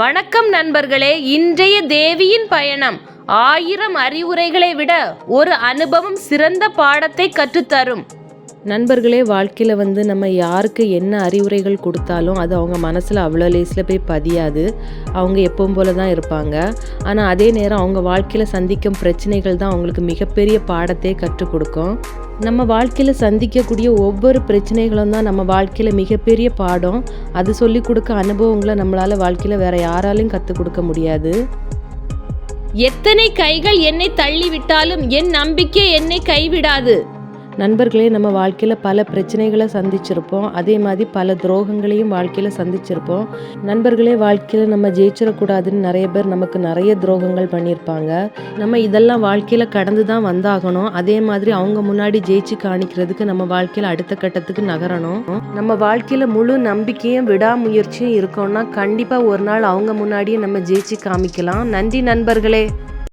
வணக்கம் நண்பர்களே இன்றைய தேவியின் பயணம். ஆயிரம் அறிவுரைகளை விட ஒரு அனுபவம் சிறந்த பாடத்தை கற்றுத்தரும். நண்பர்களே வாழ்க்கையில் வந்து நம்ம யாருக்கு என்ன அறிவுரைகள் கொடுத்தாலும் அது அவங்க மனசில் அவ்வளோ லேஸில் போய் பதியாது. அவங்க எப்பவும் போல தான் இருப்பாங்க. ஆனால் அதே நேரம் அவங்க வாழ்க்கையில் சந்திக்கும் பிரச்சனைகள் தான் அவங்களுக்கு மிகப்பெரிய பாடத்தை கற்றுக் கொடுக்கும். நம்ம வாழ்க்கையில் சந்திக்கக்கூடிய ஒவ்வொரு பிரச்சனைகளும் தான் நம்ம வாழ்க்கையில் மிகப்பெரிய பாடம். அது சொல்லி கொடுக்க அனுபவங்களை நம்மளால் வாழ்க்கையில் வேற யாராலையும் கற்றுக் கொடுக்க முடியாது. எத்தனை கைகள் என்னை தள்ளிவிட்டாலும் என் நம்பிக்கை என்னை கைவிடாது. நண்பர்களே நம்ம வாழ்க்கையில் பல பிரச்சனைகளை சந்திச்சிருப்போம். அதே மாதிரி பல துரோகங்களையும் வாழ்க்கையில் சந்திச்சிருப்போம். நண்பர்களே வாழ்க்கையில் நம்ம ஜெயிச்சிடக்கூடாதுன்னு நிறைய பேர் நமக்கு நிறைய துரோகங்கள் பண்ணியிருப்பாங்க. நம்ம இதெல்லாம் வாழ்க்கையில் கடந்து தான் வந்தாகணும். அதே மாதிரி அவங்க முன்னாடி ஜெயிச்சு காணிக்கிறதுக்கு நம்ம வாழ்க்கையில் அடுத்த கட்டத்துக்கு நகரணும். நம்ம வாழ்க்கையில் முழு நம்பிக்கையும் விடாமுயற்சியும் இருக்கோம்னா கண்டிப்பாக ஒரு நாள் அவங்க முன்னாடியே நம்ம ஜெயிச்சு காமிக்கலாம். நன்றி நண்பர்களே!